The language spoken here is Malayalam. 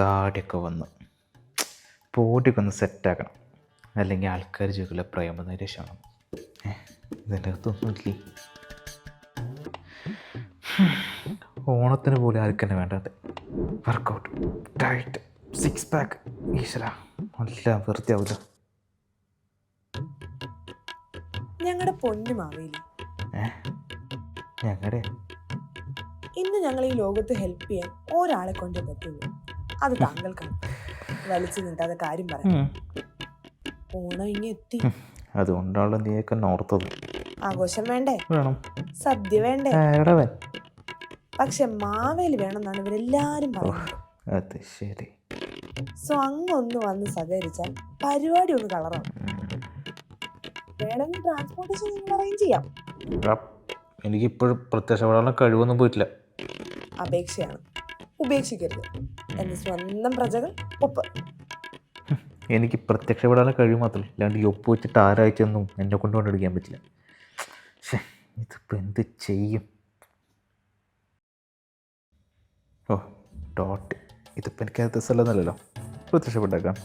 താടിയൊക്കെ വന്ന്. ബോഡിയൊക്കെ ഒന്ന് സെറ്റാക്കണം അല്ലെങ്കിൽ ആൾക്കാർ ചോദിക്കില്ല പ്രേമനിരശമാണ് ഇതിന്റെ അകത്തൊന്നുമില്ലേ ഓണത്തിന് പോലും ആർക്കെന്നെ വേണ്ടത് വർക്കൗട്ട് ഡയറ്റ് സിക്സ് പാക്ക് ഈശ്വര നല്ല വെറുതെ ആവില്ല ഞങ്ങളുടെ പൊന്നു മാവേലി. ഞങ്ങളുടെ ഇന്ന് ഞങ്ങൾ ഈ ലോകത്ത് ഹെൽപ്പ് ചെയ്യാൻ ഒരാളെ കൊണ്ടേ പറ്റുള്ളൂ. അത് താങ്കൾക്ക് വലിച്ചു നീട്ടാതെ കാര്യം പറയാം ഓണം ഇനി എത്തി. അതുകൊണ്ടാണല്ലോ നീയൊക്കെ ഓർത്തത് ആഘോഷം വേണ്ടേ? വേണം. സദ്യ വേണ്ടേ? പക്ഷെ മാവേലി വേണമെന്നാണ് ഇവരെല്ലാരും പറയുന്നത്. ശരി. സോ അങ്ങൊന്ന് വന്ന് സഹകരിച്ചാൽ പരിപാടി ഒന്ന് കളറാവും വേണമെങ്കിൽ ട്രാൻസ്പോർട്ടേഷൻ നിങ്ങൾ അറേഞ്ച് ചെയ്യാം. എനിക്കിപ്പോഴും പ്രത്യക്ഷപ്പെടാനുള്ള കഴിവൊന്നും പോയിട്ടില്ല. അപേക്ഷയാണ്. ഉപേക്ഷിക്കരുത്. എന്ന് സ്വന്തം പ്രജകൾ ഒപ്പ്. എനിക്ക് പ്രത്യക്ഷപ്പെടാനുള്ള കഴിവ് മാത്രമല്ല അല്ലാണ്ട് ഈ ഒപ്പ് വെച്ചിട്ട് ആരാഴ്ചയൊന്നും എന്നെ കൊണ്ട് കൊണ്ടെടുക്കാൻ പറ്റില്ല. ശ്ശേ, ഇതിപ്പോൾ എന്ത് ചെയ്യും? ഓ ഡോട്ട്. ഇതിപ്പോൾ എനിക്ക് അത് സ്ഥലമൊന്നുമല്ലല്ലോ പ്രത്യക്ഷപ്പെട്ടേക്കാം.